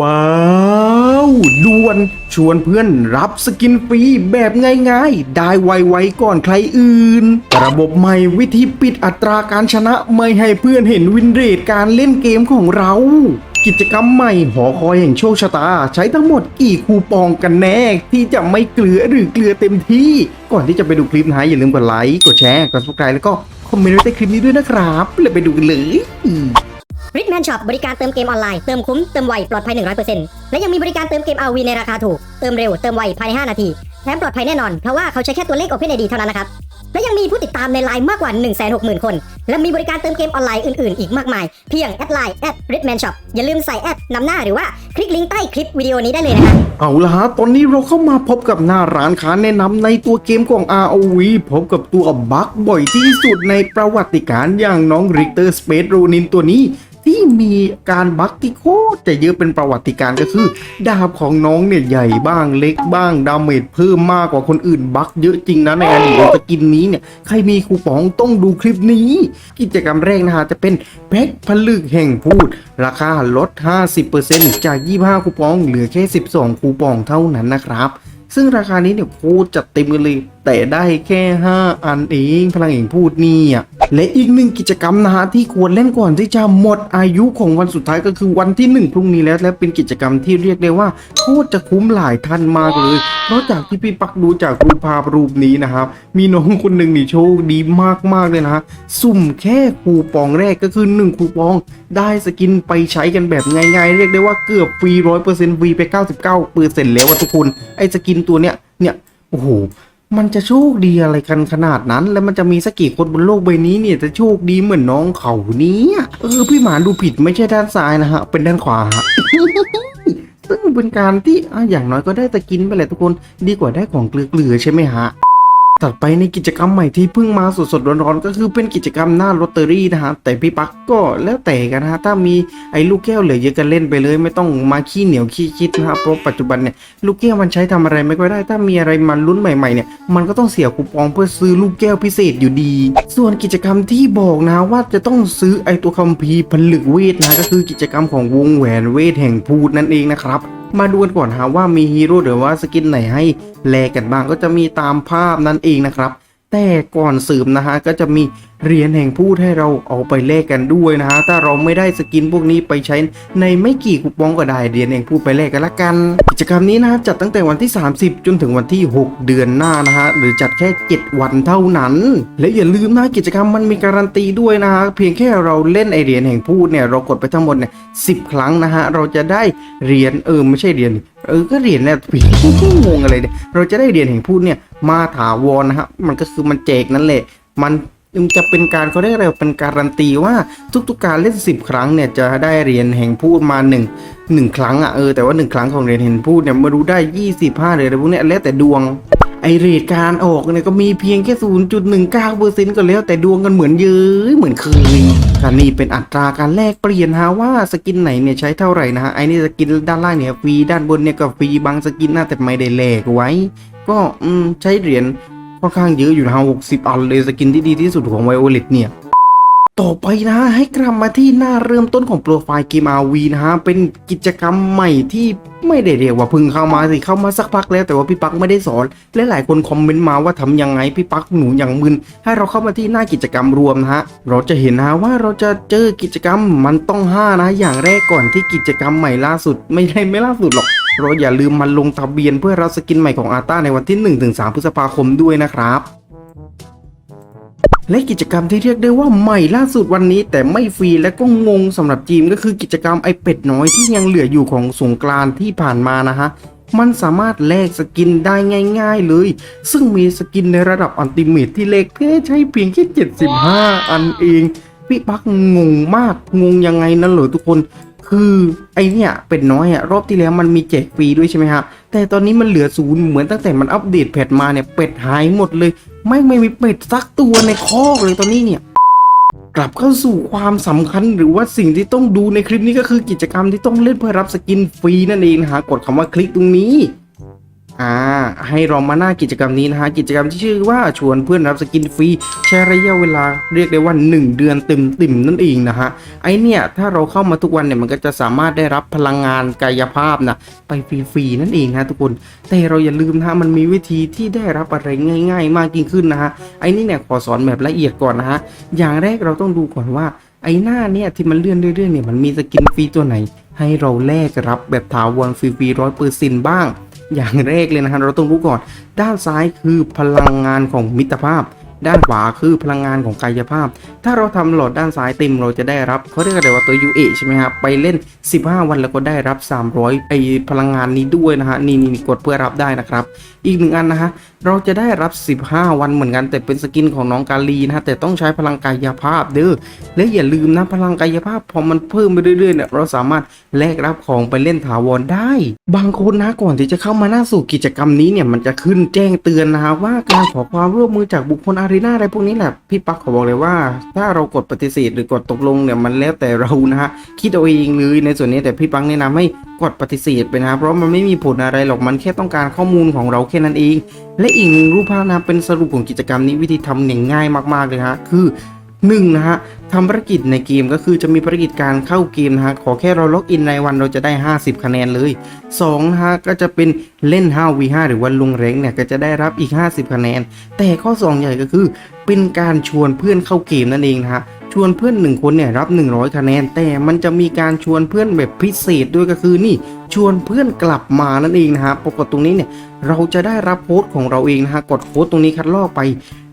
ว้าวด่วนชวนเพื่อนรับสกินฟรีแบบง่ายๆ ได้ไวๆก่อนใครอื่น ระบบใหม่วิธีปิดอัตราการชนะไม่ให้เพื่อนเห็นวินเรทการเล่นเกมของเรา กิจกรรมใหม่หอคอยแห่งโชคชะตา ใช้ทั้งหมดกี่คูปองกันแน่ ที่จะไม่เกลือหรือเกลือเต็มที่ ก่อนที่จะไปดูคลิปนะอย่าลืมกดไลค์กดแชร์กด subscribe แล้วก็คอมเมนต์ไว้ใต้คลิปนี้ด้วยนะครับเลยไปดูกันเลย ริ c แมนช็อปบริการเติมเกมออนไลน์ เติมคุ้ม เติมไว ปลอดภัย 100%และยังมีบริการเติมเกม RV ในราคาถูก เติมเร็ว เติมไว ภายใน 5 นาที แถมปลอดภัยแน่นอน เพราะว่าเขาใช้แค่ตัวเลข OpenID เท่านั้นนะครับ และยังมีผู้ติดตามในไลน์มากกว่า 160,000 คน และมีบริการเติมเกมออนไลน์อื่นๆ อีกมากมาย เพียงแอดไลน์แอด r i c h m a n Shop อย่าลืมใส่แอดนำหน้าหรือว่าคลิกลิงก์ใต้คลิปวิดีโอนี้ได้เลยนะครับเอาละฮะ ตอนนี้เราเข้ามาพบกับหน้าร้านค้าแนะนำในตัวเกมของ ROV พบกับตัวบั๊กบ่อยที่สุดในประวัติการอย่างน้องริกเตอร์สเปซโรนินตัวนี้ ที่มีการบั๊กที่โคตรจะเยอะเป็นประวัติการก็คือ ดาบของน้องเนี่ยใหญ่บ้างเล็กบ้างดาเมจเพิ่มมากกว่าคนอื่นบั๊กเยอะจริงนะในอดีตสกินนี้เนี่ยใครมีคูปองต้องดูคลิปนี้ กิจกรรมแรกนะฮะจะเป็นแพ็คผลึกแห่งพูด ราคาลด 50%จาก 25 คูปองเหลือแค่ 12 คูปองเท่านั้นนะครับซึ่งราคานี้เนี่ยโคตรจัดเต็มกันเลย แต่ได้แค่ 5 อันเอง พลังแห่งพูดนี่อะ และอีกหนึ่งกิจกรรมนะฮะที่ควรเล่นก่อนที่จะหมดอายุของวันสุดท้ายก็คือวันที่ 1 พรุ่งนี้แล้วและเป็นกิจกรรมที่เรียกได้ว่าโคตรจะคุ้มหลายท่านมากเลย นอกจากที่พี่ปักดูจากรูปภาพรูปนี้นะครับมีน้องคนหนึ่งนี่โชคดีมากๆเลยนะฮะสุ่มแค่คูปองแรกก็คือ 1 คูปอง ได้สกินไปใช้กันแบบง่ายๆ เรียกได้ว่าเกือบฟรีร้อยเปอร์เซ็นต์ฟรีไป 99เปอร์เซ็นต์แล้วทุกคนไอ้สกินตัวเนี้ยเนี่ยโอ้โห มันจะโชคดีอะไรกันขนาดนั้น แล้วมันจะมีสักกี่คนบนโลกใบนี้เนี่ยจะโชคดีเหมือนน้องเขานี้เออพี่หมานดูผิดไม่ใช่ด้านซ้ายนะฮะ เป็นด้านขวาฮะซึ่งเป็นการที่อะอย่างน้อยก็ได้สกินไปแหละทุกคนดีกว่าได้ของเกลือๆใช่ไหมฮะ ถัดไปในกิจกรรมใหม่ที่เพิ่งมาสดๆร้อนๆก็คือเป็นกิจกรรมหน้าลอตเตอรี่นะฮะแต่พี่ปักก็แล้วแต่กันนะฮะถ้ามีไอ้ลูกแก้วเหลือเยอะกันเล่นไปเลย ไม่ต้องมาขี้เหนียวขี้คิดนะฮะเพราะปัจจุบันเนี่ยลูกแก้วมันใช้ทำอะไรไม่ค่อยได้ ถ้ามีอะไรมันลุ้นใหม่ๆเนี่ยมันก็ต้องเสียคูปองเพื่อซื้อลูกแก้วพิเศษอยู่ดี ส่วนกิจกรรมที่บอกนะว่าจะต้องซื้อไอ้ตัวคัมภีร์ผลึกเวทนะก็คือกิจกรรมของวงแหวนเวทแห่งพูดนั่นเองนะครับมาดูกันก่อนฮะว่ามีฮีโร่หรือว่าสกินไหนให้แลกกันบ้างก็จะมีตามภาพนั่นเองนะครับ แต่ก่อนสืบนะฮะก็จะมีเหรียญแห่งพูดให้เราเอาไปแลกกันด้วยนะฮะ ถ้าเราไม่ได้สกินพวกนี้ไปใช้ในไม่กี่คูปองก็ได้เหรียญแห่งพูดไปแลกกันละกัน กิจกรรมนี้นะฮะจัดตั้งแต่วันที่ 30 จนถึงวันที่ 6 เดือนหน้านะฮะ หรือจัดแค่ 7 วันเท่านั้น และอย่าลืมนะกิจกรรมมันมีการันตีด้วยนะฮะ เพียงแค่เราเล่นไอเหรียญแห่งพูดเนี่ยเรากดไปทั้งหมดเนี่ยสิครั้งนะฮะ เราจะได้เหรียญเออไม่ใช่เหรียญเออก็เหรียญเนี่ยผีงงอะไรเนี่ยเราจะได้เหรียญแห่งพูดเนี่ยมาถาวรนะฮะมันก็คือมันแจกนั่นแหละมัน จะเป็นการเขาเรียกอะไรเป็นการันตีว่าทุกๆการเล่น 10 ครั้งเนี่ยจะได้เหรียญแห่งพูดมา1 1 ครั้งอะเออแต่ว่า 1 ครั้งของเหรียญแห่งพูดเนี่ยมารู้ได้ 25เหรียญอะไรพวกเนี้ยแล้วแต่ดวงไอเรทการออกเนี่ยก็มีเพียงแค่ 0.19%ก็แล้วแต่ดวงกันเหมือนเยอะเหมือนเคยการนี่เป็นอัตราการแลกเปลี่ยนฮะว่าสกินไหนเนี่ยใช้เท่าไหร่นะฮะไอนี่สกินด้านล่างเนี่ยฟรีด้านบนเนี่ยก็ฟรีบางสกินน่าแต่ไม่ได้แลกไว้ ก็อืมใช้เหรียญ ค่อนข้างเยอะอยู่นะฮะ60อันเลยสกินที่ดีที่สุดของไวโอเลตเนี่ย ต่อไปนะให้กลับมาที่หน้าเริ่มต้นของโปรไฟล์เกม RV นะฮะเป็นกิจกรรมใหม่ที่ไม่ได้เรียกว่าพึ่งเข้ามาสิเข้ามาสักพักแล้วแต่ว่าพี่ปักไม่ได้สอน และหลายคนคอมเมนต์มาว่าทำยังไงพี่ปักหนูอย่างมึนให้เราเข้ามาที่หน้ากิจกรรมรวมนะฮะเราจะเห็นนะฮะว่าเราจะเจอกิจกรรมมันต้อง5นะ อย่างแรกก่อนที่กิจกรรมใหม่ล่าสุด ไม่ได้ไม่ล่าสุดหรอกเราอย่าลืมมันลงทะเบียนเพื่อรับสกินใหม่ของอาต้าในวันที่ 1-3 พฤษภาคมด้วยนะครับ และกิจกรรมที่เรียกได้ว่าใหม่ล่าสุดวันนี้ แต่ไม่ฟรีและก็งงสำหรับจีมก็คือกิจกรรมไอเป็ดน้อยที่ยังเหลืออยู่ของสงกรานที่ผ่านมานะฮะมันสามารถแลกสกินได้ง่าย ๆเลย ซึ่งมีสกินในระดับอันติเมทที่เล็กแค่ใช้เพียงแค่75 อันเองพี่ปักงงมากงงยังไงนั่นเหรอทุกคน คือไอเนี่ยเป็ดน้อยอะรอบที่แล้วมันมีแจกฟรีด้วยใช่ไหมฮะแต่ตอนนี้มันเหลือศูนย์เหมือนตั้งแต่มันอัปเดตแพทมาเนี่ยเป็ดหายหมดเลย ไม่ไม่มีเป็ดสักตัวในคอกเลยตอนนี้เนี่ยกลับเข้าสู่ความสำคัญหรือว่าสิ่งที่ต้องดูในคลิปนี้ก็คือกิจกรรมที่ต้องเล่นเพื่อรับสกินฟรีนั่นเองนะฮะกดคำว่าคลิกตรงนี้ อ่าให้เรามาหน้ากิจกรรมนี้นะฮะกิจกรรมที่ชื่อว่าชวนเพื่อนรับสกินฟรีใช้ระยะเวลาเรียกได้ว่า 1 เดือนเต็มๆนั่นเองนะฮะไอเนี่ยถ้าเราเข้ามาทุกวันเนี่ยมันก็จะสามารถได้รับพลังงานกายภาพนะไปฟรีๆนั่นเองนะทุกคน แต่เราอย่าลืมนะฮะมันมีวิธีที่ได้รับอะไรง่าย ๆ มากยิ่งขึ้นนะฮะไอนี่เนี่ยขอสอนแบบละเอียดก่อนนะฮะอย่างแรกเราต้องดูก่อนว่าไอหน้าเนี่ยที่มันเลื่อนเรื่อยๆเนี่ยมันมีสกินฟรีตัวไหน ให้เราแลกรับแบบถาวรฟรีๆร้อยเปอร์เซ็นต์บ้าง อย่างแรกเลยนะฮะเราต้องรู้ก่อน ด้านซ้ายคือพลังงานของมิตรภาพ ด้านขวาคือพลังงานของกายภาพ ถ้าเราทำโหลดด้านซ้ายเต็มเราจะได้รับเขาเรียกอะไรว่าตัว UA ใช่ไหมครับไปเล่น 15 วันแล้วก็ได้รับ 300 ไอพลังงานนี้ด้วยนะฮะนี่นี่กดเพื่อรับได้นะครับ อีกหนึ่งอันนะฮะเราจะได้รับ 15 วันเหมือนกัน แต่เป็นสกินของน้องกาลีนะฮะแต่ต้องใช้พลังกายภาพเด้อและอย่าลืมนะพลังกายภาพพอมันเพิ่มไปเรื่อยๆเนี่ยเราสามารถแลกรับของไปเล่นถาวรได้ บางคนนะก่อนที่จะเข้ามาหน้าสู่กิจกรรมนี้เนี่ยมันจะขึ้นแจ้งเตือนนะฮะว่าการขอความร่วมมือจากบุคคลอารีนาอะไรพวกนี้แหละพี่ปักขอบอกเลยว่า ถ้าเรากดปฏิเสธหรือกดตกลงเนี่ยมันแล้วแต่เรานะฮะคิดเอาเองเลยในส่วนนี้แต่พี่ปักแนะนำให้กดปฏิเสธไปนะเพราะมันไม่มีผลอะไรหรอกมันแค่ต้องการข้อมูลของเราแค่นั้นเอง และอีกหนึ่งรูปภาพนะเป็นสรุปของกิจกรรมนี้วิธีทำเนี่ยง่ายมากๆเลยฮะคือ หนึ่งนะฮะทำภารกิจในเกมก็คือจะมีภารกิจการเข้าเกมนะฮะขอแค่เราล็อกอินในวันเราจะได้ 50 คะแนนเลย2นะฮะก็จะเป็นเล่น 5v5 หรือวันลงแรงเนี่ยก็จะได้รับอีก 50 คะแนน แต่ข้อ 2 ใหญ่ก็คือ เป็นการชวนเพื่อนเข้าเกมนั่นเองนะฮะ วนเพื่อน1คนเนี่ยรับ 100 คะแนน แต่มันจะมีการชวนเพื่อนแบบพิเศษด้วยก็คือนี่ชวนเพื่อนกลับมานั่นเองนะฮะปรากฏตรงนี้เนี่ยเราจะได้รับโค้ดของเราเองนะฮะกดโค้ดตรงนี้คัดลอกไป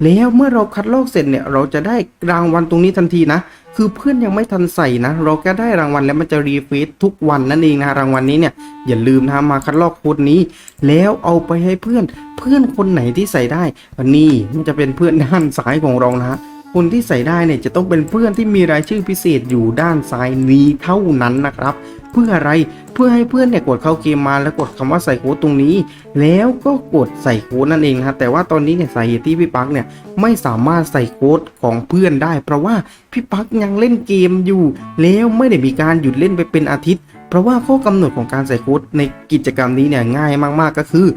แล้วเมื่อเราคัดลอกเสร็จเนี่ยเราจะได้รางวัลตรงนี้ทันทีนะ คือเพื่อนยังไม่ทันใส่นะ เราก็ได้รางวัลแล้วมันจะรีเฟซทุกวันนั่นเองนะรางวัลนี้เนี่ยอย่าลืมนะมาคัดลอกโค้ดนี้ แล้วเอาไปให้เพื่อนเพื่อนคนไหนที่ใส่ได้นนี้มันจะเป็นเพื่อนด้านซ้ายของเรานะฮะ คนที่ใส่ได้เนี่ยจะต้องเป็นเพื่อนที่มีรายชื่อพิเศษอยู่ด้านซ้ายนี้เท่านั้นนะครับ เพื่ออะไรเพื่อให้เพื่อนเนี่ยกดเข้าเกมมาแล้วกดคำว่าใส่โค้ดตรงนี้ แล้วก็กดใส่โค้ดนั่นเองนะแต่ว่าตอนนี้เนี่ยสาเหตุที่พี่ปักเนี่ยไม่สามารถใส่โค้ดของเพื่อนได้ เพราะว่าพี่ปักยังเล่นเกมอยู่ แล้วไม่ได้มีการหยุดเล่นไปเป็นอาทิตย์ เพราะว่าข้อกำหนดของการใส่โค้ดในกิจกรรมนี้เนี่ยง่ายมากๆก็คือ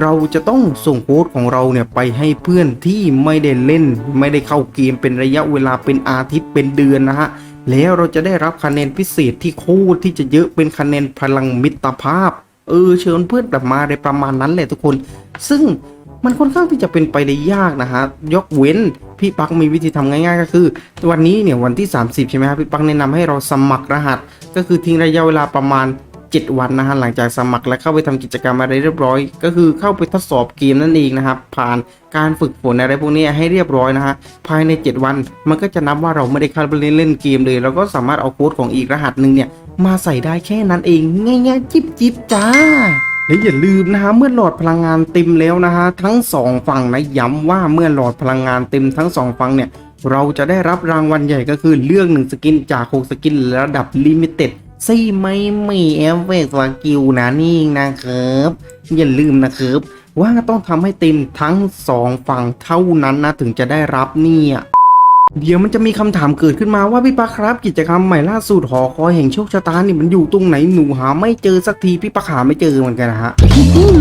เราจะต้องส่งโค้ดของเราเนี่ยไปให้เพื่อนที่ไม่ได้เล่น ไม่ได้เข้าเกมเป็นระยะเวลาเป็นอาทิตย์เป็นเดือนนะฮะแล้วเราจะได้รับคะแนนพิเศษที่โคตรที่จะเยอะเป็นคะแนนพลังมิตรภาพ เออเชิญเพื่อนกลับมาในประมาณนั้นแหละทุกคน ซึ่งมันค่อนข้างที่จะเป็นไปได้ยากนะฮะยกเว้นพี่ปักมีวิธีทำง่าย ๆ ก็คือ วันนี้เนี่ยวันที่ 30 ใช่ไหมครับพี่ปักแนะนำให้เราสมัครรหัส ก็คือทิ้งระยะเวลาประมาณ 7 วันนะฮะหลังจากสมัครและเข้าไปทำกิจกรรมอะไรเรียบร้อย ก็คือเข้าไปทดสอบเกมนั่นเองนะครับผ่านการฝึกฝนอะไรพวกนี้ให้เรียบร้อยนะฮะภายใน 7 วัน มันก็จะนับว่าเราไม่ได้เข้าไปเล่นเล่นเกมเลยแล้วก็สามารถเอาโค้ดของอีกรหัสหนึ่งเนี่ยมาใส่ได้แค่นั้นเองง่ายๆจิบจิบจ้าและอย่าลืมนะฮะเมื่อหลอดพลังงานเต็มแล้วนะฮะทั้งสองฝั่งนะย้ำว่าเมื่อหลอดพลังงานเต็มทั้งสองฝั่งเนี่ย เราจะได้รับรางวัลใหญ่ก็คือเลือกหนึ่งสกินจาก6สกินระดับลิมิเต็ดซี่ไม่มีเอฟเฟกต์สกิลนะนี่นะครับอย่าลืมนะครับ ว่าต้องทำให้เต็มทั้งสองฝั่งเท่านั้นนะถึงจะได้รับเนี่ยเดี๋ยวมันจะมีคำถามเกิดขึ้นมาว่าพี่ปักครับ กิจกรรมใหม่ล่าสุดหอคอยแห่งโชคชะตานี่มันอยู่ตรงไหนหนูหาไม่เจอสักทีพี่ปักหาไม่เจอเหมือนกันนะฮะ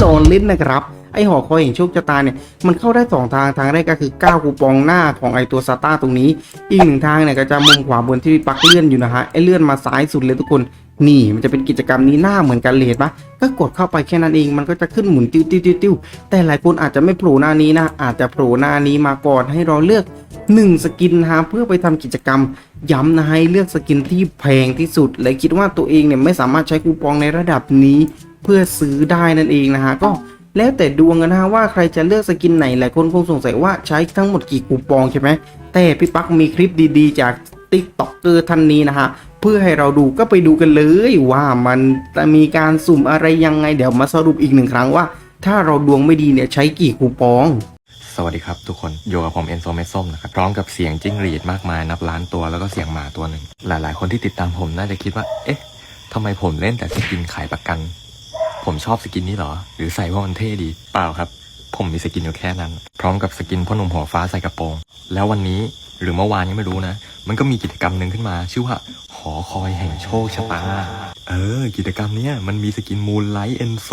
รอเล่นนะครับ ไอหอคอยแห่งโชคชะตาเนี่ยมันเข้าได้สองทางทางแรกก็คือ9คูปองหน้าของไอตัวซาต้าตรงนี้ อีกหนึ่งทางเนี่ยก็จะมุมขวาบนที่ปักเลื่อนอยู่นะฮะไอเลื่อนมาซ้ายสุดเลยทุกคนนี่มันจะเป็นกิจกรรมนี้หน้าเหมือนกันเลยเห็นปะก็กดเข้าไปแค่นั้นเองมันก็จะขึ้นหมุนติ้วติ้วติ้วติ้วแต่หลายคนอาจจะไม่โผล่หน้านี้นะ อาจจะโผล่หน้านี้มาก่อนให้เราเลือก 1 สกินนะฮะเพื่อไปทำกิจกรรม ย้ำนะให้เลือกสกินที่แพงที่สุด และคิดว่าตัวเองเนี่ยไม่สามารถใช้คูปองในระดับนี้ เพื่อซื้อได้นั่นเองนะฮะก็ แล้วแต่ดวงนนะฮะว่าใครจะเลือกสกินไหนหลายคนคงสงสัยว่าใช้ทั้งหมดกี่คูปองใช่ไหมแต่พี่ปักมีคลิปดีๆ จากติ๊กต็อกเกอร์ท่านนี้นะฮะเพื่อให้เราดูก็ไปดูกันเลยว่ามันจะมีการสุ่มอะไรยังไงเดี๋ยวมาสรุปอีกหนึ่งครั้งว่า ถ้าเราดวงไม่ดีเนี่ยใช้กี่คูปองสวัสดีครับทุกคนอยู่กับผมเอนโซเมส้มนะครับพร้อมกับเสียงจิ้งหรีดมากมายนับล้านตัวแล้วก็เสียงหมาตัวหนึ่งหลาย ๆ คนที่ติดตามผมน่าจะคิดว่า เอ๊ะทำไมผมเล่นแต่สกินขายประกัน ผมชอบสกินนี้เหรอ หรือใส่เพราะมันเท่ดี เปล่าครับ ผมมีสกินอยู่แค่นั้น พร้อมกับสกินพ่อหนุ่มหัวฟ้าใส่กระโปรง แล้ววันนี้หรือเมื่อวานยังไม่รู้นะ มันก็มีกิจกรรมหนึ่งขึ้นมา ชื่อว่าหอคอยแห่งโชคชะตา เออ กิจกรรมเนี้ยมันมีสกินมูลไลท์เอนโซ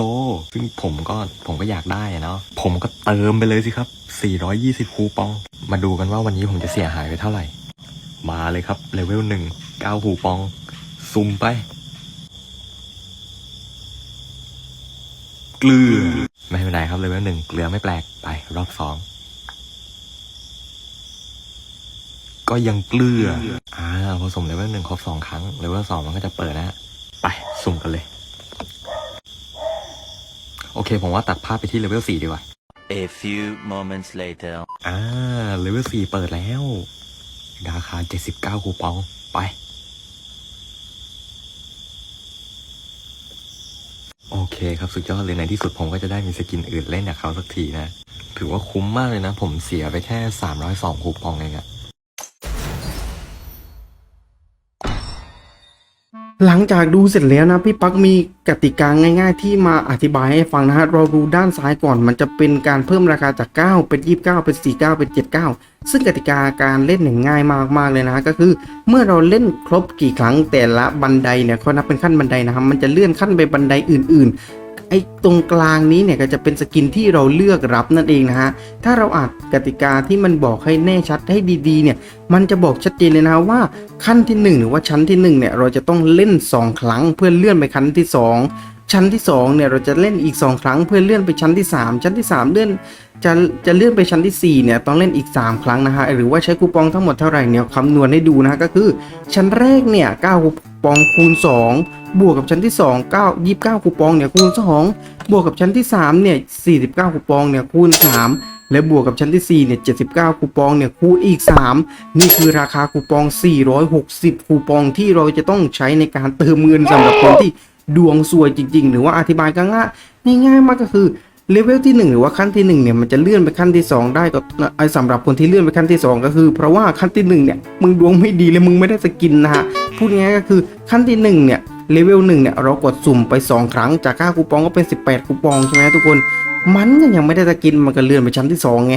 ซึ่งผมก็ผมก็อยากได้อะเนาะผมก็เติมไปเลยสิครับ 420 คูปอง มาดูกันว่าวันนี้ผมจะเสียหายไปเท่าไหร่ มาเลยครับเลเวลหนึ่งเก้าคูปองซุ่มไป เกลือ ไม่เป็นไรครับเลเวลหนึ่งเกลือไม่แปลกไปรอบสองก็ยังเกลือ อ่าพอสุ่มเลเวลหนึ่งครบสองครั้งเลเวลสองมันก็จะเปิดนะฮะไปสุ่มกันเลย โอเค ผมว่าตัดภาพไปที่เลเวลสี่ดีกว่า A few moments later. อ่าเลเวลสี่เปิดแล้ว ราคาเจ็ดสิบเก้าคูปองไป โอ เคครับสุดยอดเลยในที่สุดผมก็จะได้มีสกินอื่นเล่นกับเขาสักทีนะ ถือว่าคุ้มมากเลยนะ ผมเสียไปแค่ 302คูปองเองอะ หลังจากดูเสร็จแล้วนะพี่ปักมีกติกาง่าย ๆ ที่มาอธิบายให้ฟังนะฮะเราดูด้านซ้ายก่อนมันจะเป็นการเพิ่มราคาจาก 9 เป็น 29 เป็น 49 เป็น 79 ซึ่งกติกาการเล่นเนี่ยง่ายมากๆเลยนะก็คือเมื่อเราเล่นครบกี่ครั้งแต่ละบันไดเนี่ยเขานับเป็นขั้นบันไดนะครับมันจะเลื่อนขั้นไปบันไดอื่น ไอ้ตรงกลางนี้เนี่ยก็จะเป็นสกินที่เราเลือกรับนั่นเองนะฮะ ถ้าเราอ่านกติกาที่มันบอกให้แน่ชัดให้ดีๆเนี่ย มันจะบอกชัดเจนเลยนะว่าขั้นที่ 1 หรือว่าชั้นที่1เนี่ยเราจะต้องเล่น 2 ครั้งเพื่อเลื่อนไปขั้นที่ 2 ชั้นที่2เนี่ยเราจะเล่นอีก 2 ครั้งเพื่อเลื่อนไปชั้นที่ 3 ชั้นที่ 3 เลื่อนจะจะเลื่อนไปชั้นที่ 4 เนี่ยต้องเล่นอีก 3 ครั้งนะฮะ หรือว่าใช้คูปองทั้งหมดเท่าไหร่เนี่ยคำนวณให้ดูนะฮะก็คือ ชั้นแรกเนี่ย9คูปองคูณ 2 บวกกับชั้นที่ 2 9 29 คูปองเนี่ยคูณ 2 บวกกับชั้นที่3เนี่ย49 คูปองเนี่ยคูณ 3 และบวกกับชั้นที่4เนี่ย79 คูปองเนี่ยคูณอีก 3 นี่คือราคาคูปอง 460 คูปองที่เราจะต้องใช้ในการเติมเงินสำหรับคนที่ดวงซวยจริง ๆ หรือว่าอธิบายง่ายง่ายมากก็คือเลเวลที่ 1 หรือว่าขั้นที่1เนี่ยมันจะเลื่อนไปขั้นที่ 2 ได้ก็ไอสำหรับคนที่เลื่อนไปขั้นที่ 2 ก็คือ เพราะว่าขั้นที่1เนี่ยมึงดวงไม่ดีเลยมึงไม่ได้สกินนะฮะพูดง่ายก็คือขั้นที่1เนี่ย เลเวลหนึ่งเนี่ยเรากดสุ่มไป 2 ครั้งจาก9คูปองก็เป็น 18 คูปองใช่ไหมทุกคน มันก็ยังไม่ได้สกินมันก็เลื่อนไปชั้นที่2ไง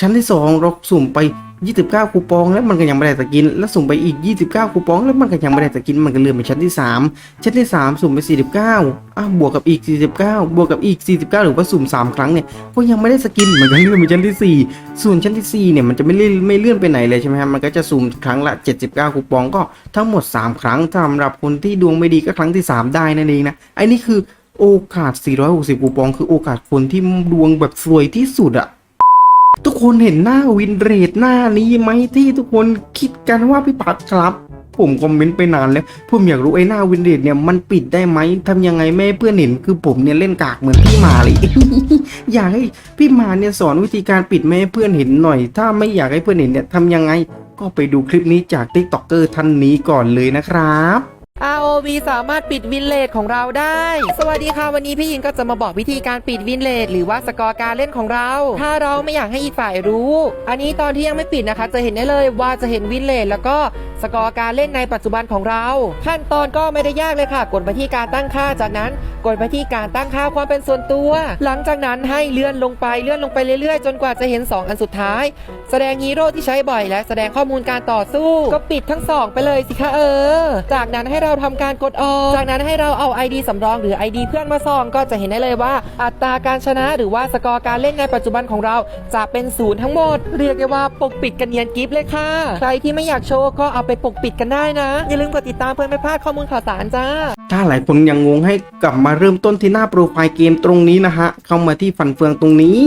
ชั้นที่ 2 เราสุ่มไป 29 คูปองแล้วมันก็ยังไม่ได้สกิน แล้วสุ่มไปอีก 29 คูปอง แล้วมันก็ยังไม่ได้สกิน มันก็เลื่อนไปชั้นที่ 3 ชั้นที่ 3 สุ่มไป 49อะบวกกับอีก 49 บวกกับอีก 49 หรือว่าสุ่ม 3 ครั้งเนี่ย ก็ยังไม่ได้สกิน มันก็เลื่อนไปชั้นที่ 4 ส่วนชั้นที่ 4 เนี่ย มันจะไม่เลื่อนไม่เลื่อนไปไหนเลยใช่ไหมครับ มันก็จะสุ่มครั้งละ 79 คูปองก็ทั้งหมด 3 ครั้งสำหรับคนที่ดวงไม่ดีก็ครั้งที่ 3 ได้นั่นเองนะ ไอ้นี่คือโอกาส 460 คูปอง คือโอกาสคนที่ดวงแบบสวยที่สุดอะ ทุกคนเห็นหน้าวินเรทหน้านี้ไหมที่ทุกคนคิดกันว่าพี่ปัดครับ ผมคอมเมนต์ไปนานแล้วผมอยากรู้ไอ้หน้าวินเรทเนี่ยมันปิดได้ไหมทำยังไงไม่เพื่อนเห็นคือผมเนี่ยเล่นกากเหมือนพี่มาเลย อยากให้พี่มาเนี่ยสอนวิธีการปิดไม่ให้เพื่อนเห็นหน่อย ถ้าไม่อยากให้เพื่อนเห็นเนี่ยทำยังไง ก็ไปดูคลิปนี้จากติ๊กต็อกเกอร์ท่านนี้ก่อนเลยนะครับ ROV สามารถปิดวินเลทของเราได้ สวัสดีค่ะวันนี้พี่ยินก็จะมาบอกวิธีการปิดวินเลทหรือว่าสกอร์การเล่นของเรา ถ้าเราไม่อยากให้อีกฝ่ายรู้ อันนี้ตอนที่ยังไม่ปิดนะคะ จะเห็นได้เลยว่าจะเห็นวินเลทแล้วก็สกอร์การเล่นในปัจจุบันของเรา ขั้นตอนก็ไม่ได้ยากเลยค่ะ กดไปที่การตั้งค่าจากนั้น กดไปที่การตั้งค่าความเป็นส่วนตัว หลังจากนั้นให้เลื่อนลงไปเลื่อนลงไปเรื่อยๆ จนกว่าจะเห็น 2 อันสุดท้าย แสดงฮีโร่ที่ใช้บ่อยและแสดงข้อมูลการต่อสู้ ก็ปิดทั้งสองไปเลยสิคะเออ จากนั้นให้เราทำการกดออก จากนั้นให้เราเอา ID สำรองหรือ ID เพื่อนมาส่องก็จะเห็นได้เลยว่า อัตราการชนะหรือว่าสกอร์การเล่นในปัจจุบันของเราจะเป็นศูนย์ทั้งหมด เรียกได้ว่าปกปิดกันเนียนกิฟเลยค่ะ ใครที่ไม่อยากโชว์ก็เอาไปปกปิดกันได้นะ อย่าลืมกดติดตามเพื่อไม่พลาดข้อมูลข่าวสารจ้า ถ้าหลายคนยังงงให้กลับมาเริ่มต้นที่หน้าโปรไฟล์เกมตรงนี้นะฮะ เข้ามาที่ฟันเฟืองตรงนี้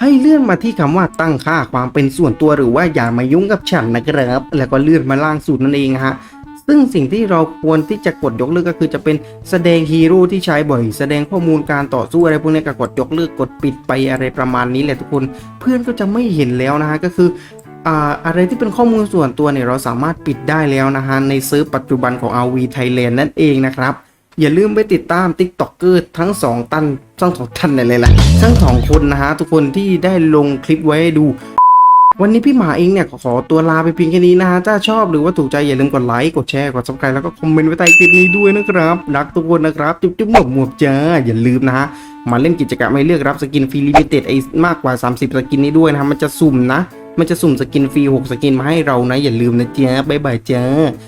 ให้เลื่อนมาที่คำว่าตั้งค่าความเป็นส่วนตัวหรือว่าอย่ามายุ่งกับฉันนะครับ แล้วก็เลื่อนมาล่างสุดนั่นเองฮะซึ่งสิ่งที่เราควรที่จะกดยกเลิกก็คือจะเป็นแสดงฮีโร่ที่ใช้บ่อย แสดงข้อมูลการต่อสู้อะไรพวกนี้ก็กดยกเลิกกดปิดไปอะไรประมาณนี้แหละทุกคนเพื่อนก็จะไม่เห็นแล้วนะฮะก็คืออะไรที่เป็นข้อมูลส่วนตัวเนี่ยเราสามารถปิดได้แล้วนะฮะในเซิร์ฟปัจจุบันของ RV Thailand นั่นเองนะครับ อย่าลืมไปติดตาม TikToker ทั้งสองตัน ทั้งสองท่านเลยแหละทั้งสองคนนะฮะทุกคนที่ได้ลงคลิปไว้ให้ดู วันนี้พี่หมาเองเนี่ยขอตัวลาไปเพียงแค่นี้นะฮะถ้าชอบหรือว่าถูกใจอย่าลืมกดไลค์กดแชร์กด subscribe แล้วก็คอมเมนต์ไว้ใต้คลิปนี้ด้วยนะครับรักทุกคนนะครับจุ๊บจุ๊บหมวกหมวกจ้าอย่าลืมนะฮะมาเล่นกิจกรรมให้เลือกรับสกินฟรีลิมิเต็ดไอ้มากกว่า 30 สกินนี้ด้วยนะฮะมันจะสุ่มนะมันจะสุ่มสกินฟรี 6 สกินมาให้เรานะ อย่าลืมนะจ๊ะบ๊ายบายจ้า